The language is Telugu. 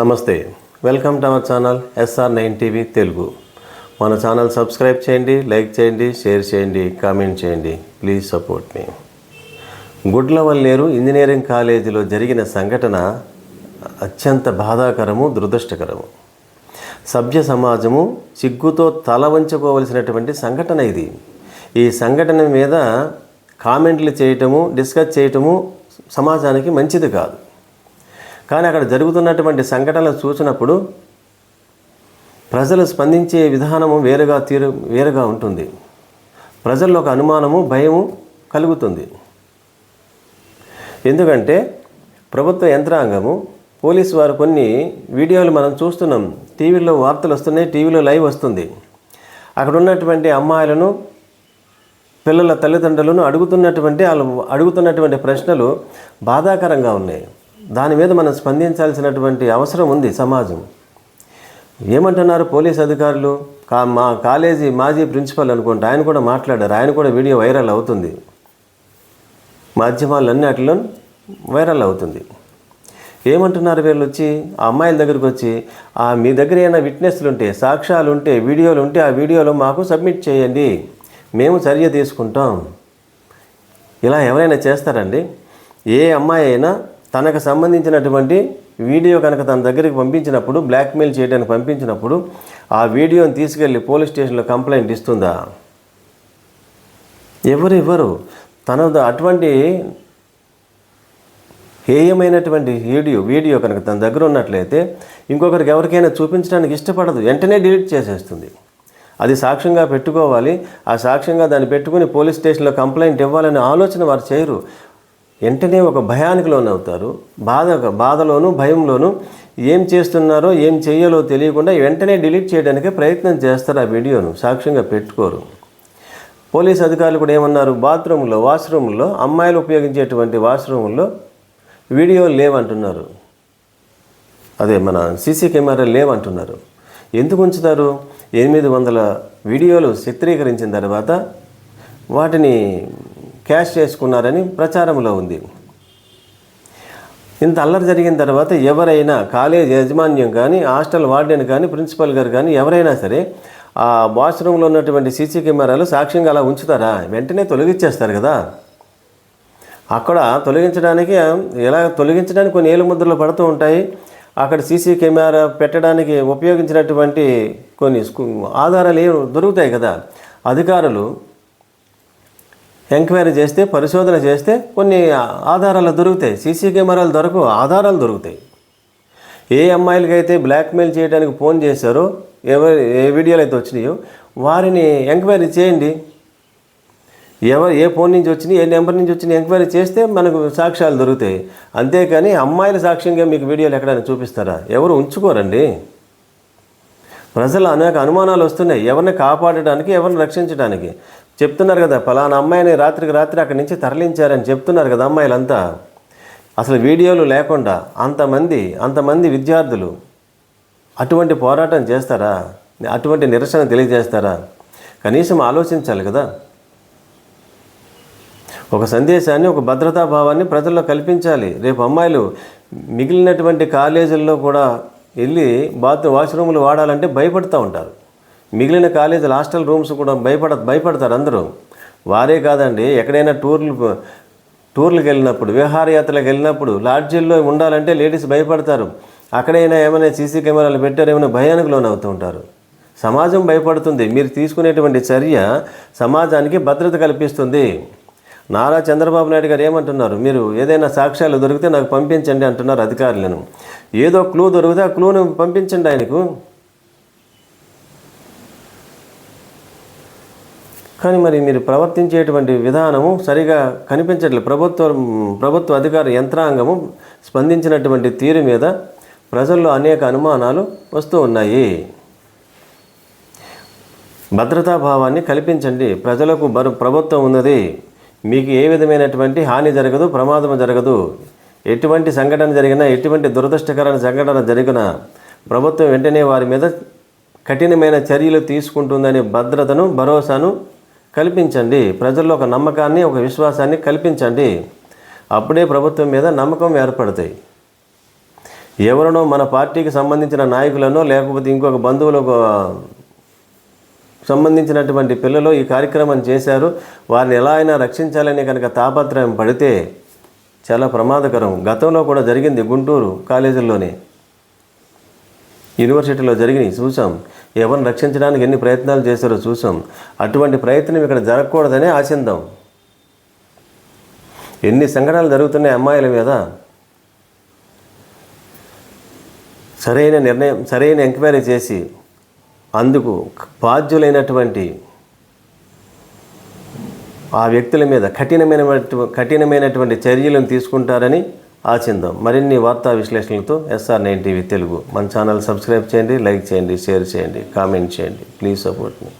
నమస్తే welcome to our channel SR nine TV Telugu. మన ఛానల్ సబ్స్క్రైబ్ చేయండి లైక్ చేయండి షేర్ చేయండి కామెంట్ చేయండి. Please support me. Gudlavalleru engineering కాలేజీలో జరిగిన సంఘటన అత్యంత బాధాకరము దురదృష్టకరము. సభ్య సమాజము సిగ్గుతో తల వంచుకోవలసినటువంటి సంఘటన ఇది. ఈ సంఘటన మీద కామెంట్లు చేయటము డిస్కస్ చేయటము సమాజానికి మంచిది కాదు. కానీ అక్కడ జరుగుతున్నటువంటి సంఘటనలు చూసినప్పుడు ప్రజలు స్పందించే విధానము వేరుగా తీరు వేరుగా ఉంటుంది. ప్రజల్లో ఒక అనుమానము భయము కలుగుతుంది. ఎందుకంటే ప్రభుత్వ యంత్రాంగము పోలీసు వారు కొన్ని వీడియోలు మనం చూస్తున్నాం. టీవీలో వార్తలు వస్తున్నాయి టీవీలో లైవ్ వస్తుంది. అక్కడ ఉన్నటువంటి అమ్మాయిలను పిల్లల తల్లిదండ్రులను అడుగుతున్నటువంటి వాళ్ళు అడుగుతున్నటువంటి ప్రశ్నలు బాధాకరంగా ఉన్నాయి. దాని మీద మనం స్పందించాల్సినటువంటి అవసరం ఉంది సమాజం. ఏమంటున్నారు పోలీస్ అధికారులు? కా మా కాలేజీ మాజీ ప్రిన్సిపల్ అనుకుంటే ఆయన కూడా మాట్లాడారు. ఆయన కూడా వీడియో వైరల్ అవుతుంది. మాధ్యమాలన్నిటిలో వైరల్ అవుతుంది. ఏమంటున్నారు వీళ్ళు వచ్చి ఆ అమ్మాయిల దగ్గరికి వచ్చి ఆ మీ దగ్గర ఏమైనా విట్నెస్లు ఉంటే సాక్ష్యాలు ఉంటే వీడియోలు ఉంటే ఆ వీడియోలు మాకు సబ్మిట్ చేయండి. మేము చర్య తీసుకుంటాం. ఇలా ఎవరైనా చేస్తారండి? ఏ అమ్మాయి అయినా తనకు సంబంధించినటువంటి వీడియో కనుక తన దగ్గరికి పంపించినప్పుడు బ్లాక్మెయిల్ చేయడానికి పంపించినప్పుడు ఆ వీడియోని తీసుకెళ్ళి పోలీస్ స్టేషన్లో కంప్లైంట్ ఇస్తుందా? ఎవరు ఇవ్వరు తన అటువంటి హేయమైనటువంటి వీడియో వీడియో కనుక తన దగ్గర ఉన్నట్లయితే ఇంకొకరికి ఎవరికైనా చూపించడానికి ఇష్టపడదు. వెంటనే డిలీట్ చేసేస్తుంది. అది సాక్ష్యంగా పెట్టుకోవాలి. ఆ సాక్ష్యంగా దాన్ని పెట్టుకుని పోలీస్ స్టేషన్లో కంప్లైంట్ ఇవ్వాలనే ఆలోచన వారు చేయరు. వెంటనే ఒక భయానికి లోనవుతారు. బాధ బాధలోను భయంలోను ఏం చేస్తున్నారో ఏం చేయాలో తెలియకుండా వెంటనే డిలీట్ చేయడానికి ప్రయత్నం చేస్తారు ఆ వీడియోను. సాక్ష్యంగా పెట్టుకోరు. పోలీస్ అధికారులు కూడా ఏమన్నారు? బాత్రూంలో వాష్రూమ్లో అమ్మాయిలు ఉపయోగించేటువంటి వాష్రూమ్లో వీడియోలు లేవంటున్నారు. అదే మన సీసీ కెమెరా లేవంటున్నారు. ఎందుకు ఉంచుతారు? ఎనిమిది వందల వీడియోలు చిత్రీకరించిన తర్వాత వాటిని క్యాష్ చేసుకున్నారని ప్రచారంలో ఉంది. ఇంత అల్లరి జరిగిన తర్వాత ఎవరైనా కాలేజ్ యాజమాన్యం కానీ హాస్టల్ వార్డెన్ కానీ ప్రిన్సిపల్ గారు కానీ ఎవరైనా సరే ఆ వాష్రూమ్లో ఉన్నటువంటి సీసీ కెమెరాలు సాక్ష్యంగా అలా ఉంచుతారా? వెంటనే తొలగించేస్తారు కదా. అక్కడ తొలగించడానికి ఎలా తొలగించడానికి కొన్ని ఏలు ముద్రలు పడుతూ ఉంటాయి. అక్కడ సీసీ కెమెరా పెట్టడానికి ఉపయోగించినటువంటి కొన్ని ఆధారాలు దొరుకుతాయి కదా. అధికారులు ఎంక్వైరీ చేస్తే పరిశోధన చేస్తే కొన్ని ఆధారాలు దొరుకుతాయి. సీసీ కెమెరాలు దొరకు ఆధారాలు దొరుకుతాయి. ఏ అమ్మాయిలకైతే బ్లాక్మెయిల్ చేయడానికి ఫోన్ చేశారో ఎవరు ఏ వీడియోలు అయితే వచ్చినాయో వారిని ఎంక్వైరీ చేయండి. ఎవరు ఏ ఫోన్ నుంచి వచ్చినాయి ఏ నెంబర్ నుంచి వచ్చినాయి ఎంక్వైరీ చేస్తే మనకు సాక్ష్యాలు దొరుకుతాయి. అంతేకాని అమ్మాయిల సాక్ష్యంగా మీకు వీడియోలు ఎక్కడైనా చూపిస్తారా? ఎవరు ఉంచుకోరండి. ప్రజలు అనేక అనుమానాలు వస్తున్నాయి. ఎవరిని కాపాడడానికి ఎవరిని రక్షించడానికి చెప్తున్నారు కదా ఫలానా అమ్మాయిని రాత్రికి రాత్రి అక్కడి నుంచి తరలించారని చెప్తున్నారు కదా అమ్మాయిలంతా. అసలు వీడియోలు లేకుండా అంతమంది అంతమంది విద్యార్థులు అటువంటి పోరాటం చేస్తారా? అటువంటి నిరసన తెలియజేస్తారా? కనీసం ఆలోచించాలి కదా. ఒక సందేశాన్ని ఒక భద్రతా భావాన్ని ప్రజల్లో కల్పించాలి. రేపు అమ్మాయిలు మిగిలినటువంటి కాలేజీల్లో కూడా వెళ్ళి బాత్రూమ్ వాష్రూమ్లు వాడాలంటే భయపడుతూ ఉంటారు. మిగిలిన కాలేజీలు హాస్టల్ రూమ్స్ కూడా భయపడ భయపడతారు అందరూ. వారే కాదండి ఎక్కడైనా టూర్లు టూర్లకు వెళ్ళినప్పుడు విహారయాత్రలకు వెళ్ళినప్పుడు లాడ్జీల్లో ఉండాలంటే లేడీస్ భయపడతారు. అక్కడైనా ఏమైనా సీసీ కెమెరాలు పెట్టారు ఏమైనా భయానికి లోనవుతూ ఉంటారు. సమాజం భయపడుతుంది. మీరు తీసుకునేటువంటి చర్య సమాజానికి భద్రత కల్పిస్తుంది. నారా చంద్రబాబు నాయుడు గారు ఏమంటున్నారు? మీరు ఏదైనా సాక్ష్యాలు దొరికితే నాకు పంపించండి అంటున్నారు అధికారులను. ఏదో క్లూ దొరికితే ఆ క్లూను పంపించండి ఆయనకు. కానీ మరి మీరు ప్రవర్తించేటువంటి విధానము సరిగా కనిపించట్లేదు. ప్రభుత్వం ప్రభుత్వ అధికార యంత్రాంగము స్పందించినటువంటి తీరు మీద ప్రజల్లో అనేక అనుమానాలు వస్తూ ఉన్నాయి. భద్రతా భావాన్ని కల్పించండి. ప్రజలకు బరు ప్రభుత్వం ఉన్నది. మీకు ఏ విధమైనటువంటి హాని జరగదు ప్రమాదం జరగదు. ఎటువంటి సంఘటన జరిగినా ఎటువంటి దురదృష్టకరమైన సంఘటన జరిగినా ప్రభుత్వం వెంటనే వారి మీద కఠినమైన చర్యలు తీసుకుంటుందనే భద్రతను భరోసాను కల్పించండి. ప్రజల్లో ఒక నమ్మకాన్ని ఒక విశ్వాసాన్ని కల్పించండి. అప్పుడే ప్రభుత్వం మీద నమ్మకం ఏర్పడతాయి. ఎవరినో మన పార్టీకి సంబంధించిన నాయకులనో లేకపోతే ఇంకొక బంధువులకు సంబంధించినటువంటి పిల్లలు ఈ కార్యక్రమం చేశారు. వారిని ఎలా అయినా రక్షించాలని కనుక తాపత్రయం పడితే చాలా ప్రమాదకరం. గతంలో కూడా జరిగింది గుంటూరు కాలేజీల్లోనే. యూనివర్సిటీలో జరిగినాయి చూసాం ఎవరిని రక్షించడానికి ఎన్ని ప్రయత్నాలు చేశారో చూసాం అటువంటి ప్రయత్నం ఇక్కడ జరగకూడదని ఆశిందాం. ఎన్ని సంఘటనలు జరుగుతున్నాయి అమ్మాయిల మీద? సరైన నిర్ణయం సరైన ఎంక్వైరీ చేసి అందుకు బాధ్యులైనటువంటి ఆ వ్యక్తుల మీద కఠినమైన కఠినమైనటువంటి చర్యలను తీసుకుంటారని ఆశిందాం. మరిన్ని వార్తా విశ్లేషణలతో ఎస్ఆర్ నైన్ టీవీ తెలుగు. మన ఛానల్ సబ్స్క్రైబ్ చేయండి లైక్ చేయండి షేర్ చేయండి కామెంట్ చేయండి. Please support me.